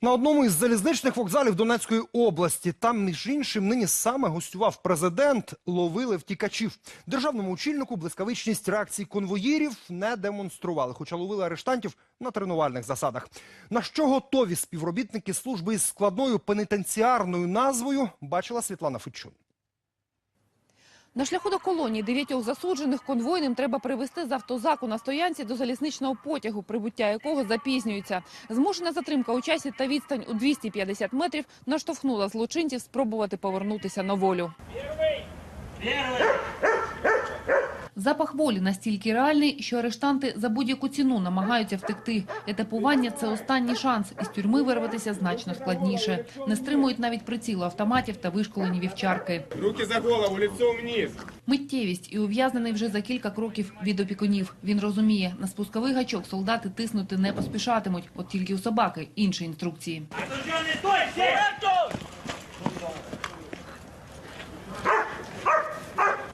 На одному із залізничних вокзалів Донецької області, там, між іншим, нині саме гостював президент, ловили втікачів. Державному очільнику блискавичність реакцій конвоїрів не демонстрували, хоча ловили арештантів на тренувальних засадах. На що готові співробітники служби із складною пенітенціарною назвою, бачила Світлана Федчун. На шляху до колонії дев'ятьох засуджених конвойним треба привезти з автозаку на стоянці до залізничного потягу, прибуття якого запізнюється. Змушена затримка у часі та відстань у 250 метрів наштовхнула злочинців спробувати повернутися на волю. Запах волі настільки реальний, що арештанти за будь-яку ціну намагаються втекти. Етапування – це останній шанс. Із тюрми вирватися значно складніше. Не стримують навіть прицілу автоматів та вишколені вівчарки. Руки за голову, лицом вниз. Миттєвість і ув'язнений вже за кілька кроків від опікунів. Він розуміє, на спусковий гачок солдати тиснути не поспішатимуть, от тільки у собаки інші інструкції.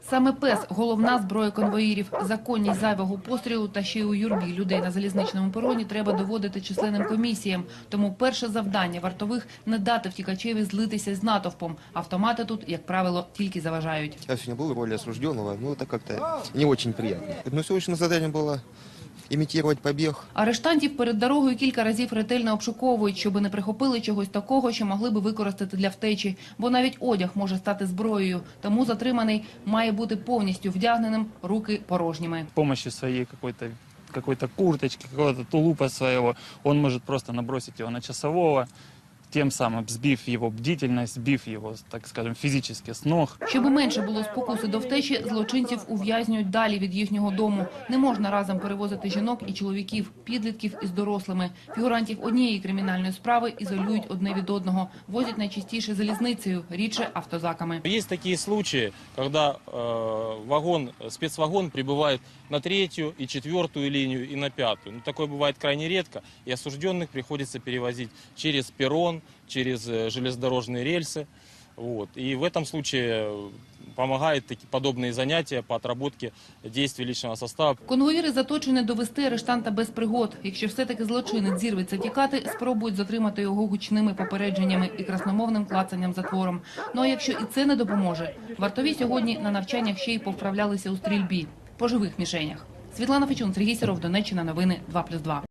Саме пес – головна зброя конвоїрів. Законність зайвого пострілу та ще й у юрбі людей на залізничному пероні треба доводити численним комісіям. Тому перше завдання вартових – не дати втікачеві злитися з натовпом. Автомати тут, як правило, тільки заважають. Я сегодня был в роли осужденного, ну это как-то не очень приятно. Но сегодняшнее задание было имитировать побіг. Арештантів перед дорогою кілька разів ретельно обшуковують, щоби не прихопили чогось такого, що могли би використати для втечі. Бо навіть одяг може стати зброєю. Тому затриманий має бути повністю вдягненим, руки порожніми. Помощі своєї якоїсь какой-то какой-то курточки, какого-то тулупа своего, он может просто набросить его на часового, тем самым сбив его бдительность, сбив его, так скажем, физически с ног. Щоби менше було спокуси до втечі, злочинців ув'язнюють далі від їхнього дому. Не можна разом перевозити жінок і чоловіків, підлітків із дорослими. Фігурантів однієї кримінальної справи ізолюють одне від одного. Возять найчастіше залізницею, рідше автозаками. Есть такие случаи, когда э, вагон, спецвагон прибывает на третью и четвертую линию и на пятую. Но такое бывает крайне редко, и осужденных приходится перевозить через перрон, через э, железнодорожные рельсы. Вот. И в этом случае э, помогают такие подобные занятия по отработке действий личного состава. Конвоїри заточені довести арештанта без пригод. Якщо все-таки злочинець зірветься тікати, спробують затримати його гучними попередженнями і красномовним клацанням затвором. Ну а якщо і це не допоможе, вартові сьогодні на навчаннях ще й повправлялися у стрільбі по живих мішенях. Світлана Фечун, Сергій Сіров, Донеччина, новини 2+,2.